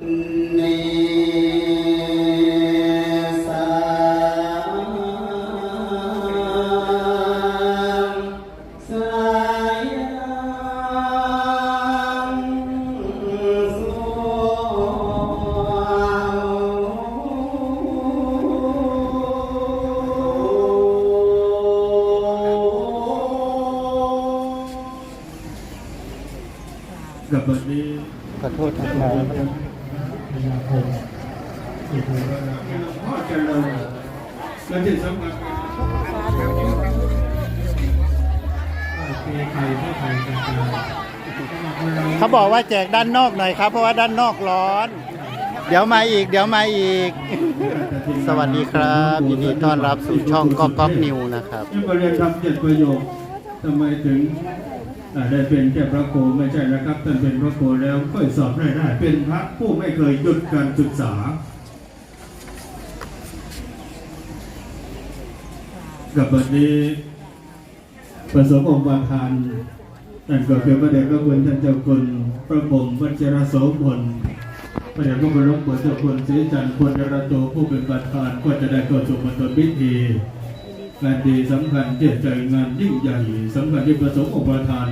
ขอโทษครับ พยาคมที่ถูกระพ่อเจริญและที่สำคัญปีไทยเพื่อไทยกันเขาบอกว่าแจกด้านนอกหน่อยครับ เพราะว่าด้านนอกร้อน เดี๋ยวมาอีก เดี๋ยวมาอีก สวัสดีครับยินดีต้อนรับสู่ช่องก๊อกก๊อกนิวนะครับที่บริเรียนทำเจ็ดประโยคทำไมถึง ได้เป็นแค่พระโคไม่ใช่นะครับท่านเป็นพระโคแล้วก็สอบได้ได้ เป็นพระผู้ไม่เคยหยุดการศึกษา กับวันนี้ประสบองค์ประธานนั่นก็คือพระเดชพระคุณท่านเจ้าคุณพระพรมวัชรโสพลพระเดชพระคุณหลวงปู่เจ้าคุณศรีจันทร์คุณระโตผู้เป็นประธานก็จะได้เข้าสู่มณฑลพิธี งานดีสำคัญเที่ยใจงานยิ่งใหญ่สำคัญที่ประสงค์องค์ประธาน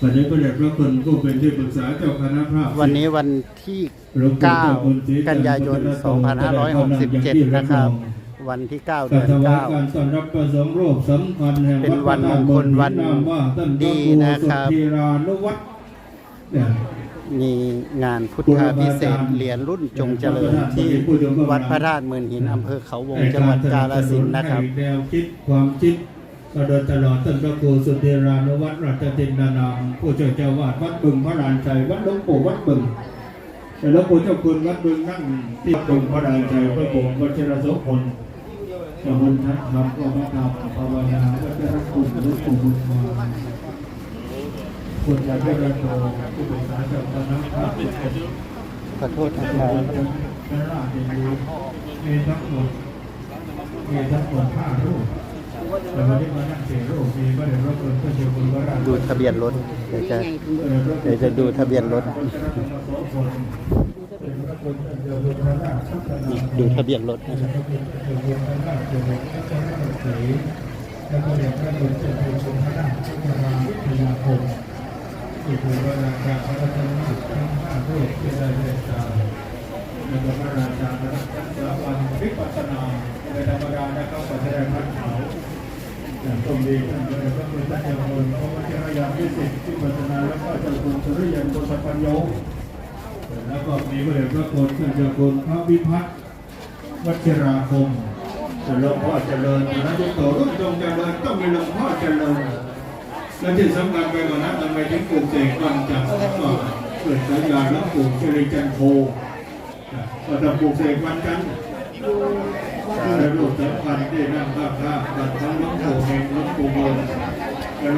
พระเดชพระเดชพระคุณผู้เป็นที่ปรึกษาเจ้าคณะพระวันนี้วันที่ 9 กันยายน 2567 นะครับ วันที่9กาเดืรอนถวาย9การต้อนรับประสงค์รูปสำคัญแห่งเป็นวันมงคลวันนามว่าท่านพดีระครูนะครับสุธีรานุวัฒน์เนี่ย มีงานพุทธาพิเศษกเหรียญรุ่นจงเจริญที่วัดพระธาตุเมืองหินอำเภอเขาวงจังหวัดกาฬสินธุ์นะครับให้แนวคิดความคิดมาโดยตลอดท่านพระครูสุธีรานุวัฒน์รัตตินนานามผู้ช่วยเจ้าวาดวัดบึงพระลานชัยวัดหลวงปู่วัดบึงแต่หลวงปู่เจ้าคุณวัดบึงนั่งที่บึงพระลานชัยพระผมวัชรโสพลสมุนทัศธรรมก็มาทำภาวนาวัชรคุณหรือปู่บุญมา คุณยาเวรโตผู้ปรึกษาเจ้าคณะพระพุทธขอโทษนะคครัรับบพระราชมีมีทั้งหมดมีทั้งหมดห้ารูปแต่วันนี้มานั่งสี่รูปมีพระเดชพระคุณพระเจ้าคุณพราดูทะเบียนรถเดี๋ยวจะเดี๋ยวจะดูทะเบียนรถดูทะเบียนรถนะครับแล้วก็เรียนพระคุณเจ้าคุณชมพระราชพระราชพยาคม ที่ถือว่าราชาพระราชนิทั้งห้ารูปที่ได้เรียนตามแล้วก็พระราชาพระราชสาวันวิปัสสนาในธรรมดานะครับปัจจัยพันเขาอย่างตรงดีท่านก็ได้พระคุณท่านเจ้าคุณพระวชิรยานวิสิทธิ์ที่ปัสนาแล้วก็เจ้าคุณสุริยันโกศปัญโยแล้วก็มีพระเดชพระคุณท่านเจ้าคุณพระวิพัฒน์วัชราคมหลวงพ่อเจริญนะทุกตัวรุ่นจงเจริญต้องมีหลวงพ่อเจริญ และที่สำคัญไปกว่านั้นทำไมถึงปลูกเสกวันจันทร์ก็เกิดสัญญาหลวงปู่เจริญจันโทก็ต้องปลูกเสกวันจันทร์และรูปสำคัญที่นั่งข้างข้างกันทั้งลวงปู่เองหลวงปู่มนต์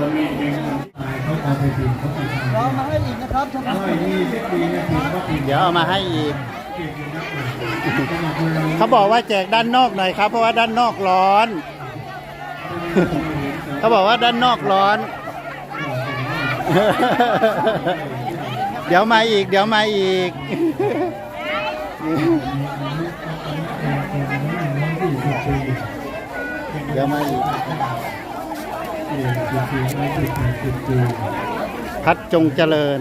บามีเองตายเขาเอาไปถึงเขาไปทำรอมาให้อีกนะครับท่านไม่มีสิบปีนะถึงว่าถึงเดี๋ยวเอามาให้อีกเขาบอกว่าแจกด้านนอกหน่อยครับ เพราะว่าด้านนอกร้อน เขาบอกว่าด้านนอกร้อน เดี๋ยวมาอีก เดี๋ยวมาอีก เดี๋ยวมาอีก พัดจงเจริญ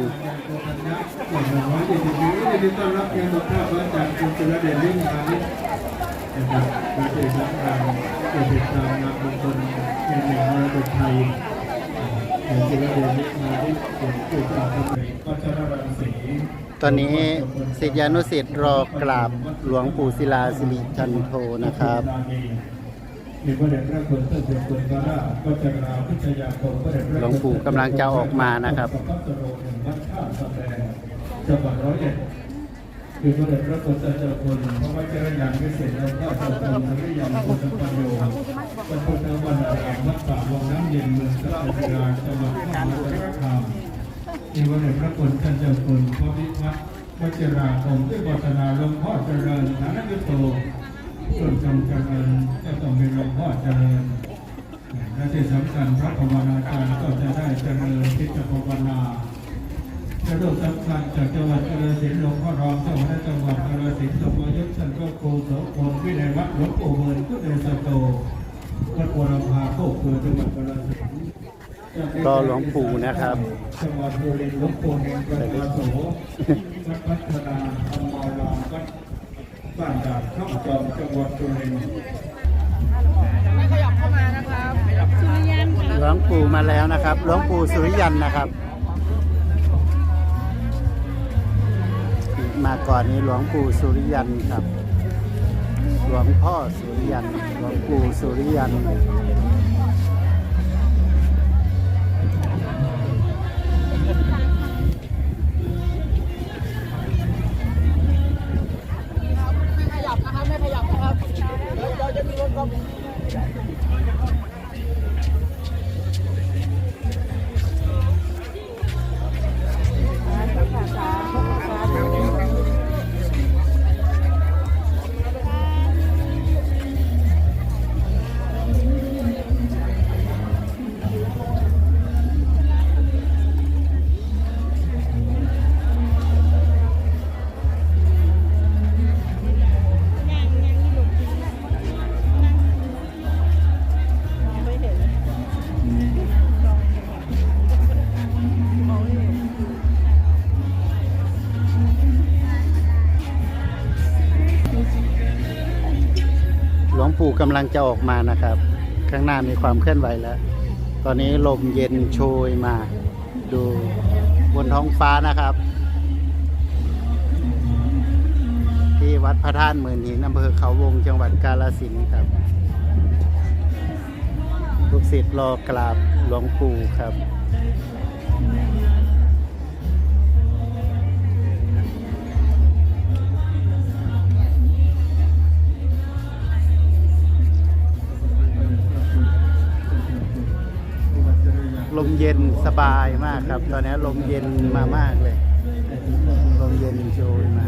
ต้อนรับยังหมดท่าระอาจารย์คุณสุรเดชลิงพาณิชย์นะครับประเทศสำคัญจะติดตามนำบุคคลในหนึ่งมรดกไทย ตอนนี้ศิษยานุศิษย์รอกราบหลวงปู่ศิลาสิริจันโทนะครับหลวงปู่กำลังจะออกมานะครับจังหวัดร้อยเอ็ดคือพระเดชพระคุณเจ้าคุณพระวชิรยานวิเศษแล้วก็เจ้าคุณสุริยันคุณปัญโยพระพุทธวันอาร ย็นเมืองสัตยาจังหวัดมหาสารคามมีพระเดชพระคุณท่านเจ้าคุณพระวิพัฒน์วชิราคมด้วยวัฒนาหลวงพ่อเจริญฐานยุโตส่วนจงเจริญก็ต้องมีหลวงพ่อเจริญและที่สำคัญพระภาวนาจารย์ก็จะได้เจริญทิฏฐภาวนาและรูปสำคัญจากจังหวัดกาฬสินธุ์หลวงพ่อรองปู่โสพลวินัยวัดหลวงปู่เมินกุเดสโต วัดวลำพาโคกโพจังหวัดกาฬสินธุ์รอหลวงปู่นะครับจังหวัดบุรีหลวงปู่เองประชาโสวัดพัฒนาธรรมารามวัดบ้านดาดข้ามจอมจังหวัดบุรีรัมย์หลวงปู่มาแล้วนะครับ หลวงปู่สุริยันนะครับ มาก่อนนี้หลวงปู่สุริยันครับ หลวงพ่อสุริยัน ลวงปู่สุริยันไม่ขยับนะครับไม่ขยับนะครับเดี๋ยวเราจะมีรถกอ กำลังจะออกมานะครับ ข้างหน้ามีความเคลื่อนไหวแล้ว ตอนนี้ลมเย็นโชยมา ดูบนท้องฟ้านะครับ ที่วัดพระธาตุหมื่นหินอำเภอเขาวงจังหวัดกาฬสินธุ์ครับลูกศิษย์รอกราบหลวงปู่ครับ ลมเย็นสบายมากครับ ตอนนี้ลมเย็นมามากเลย ลมเย็นโชยมา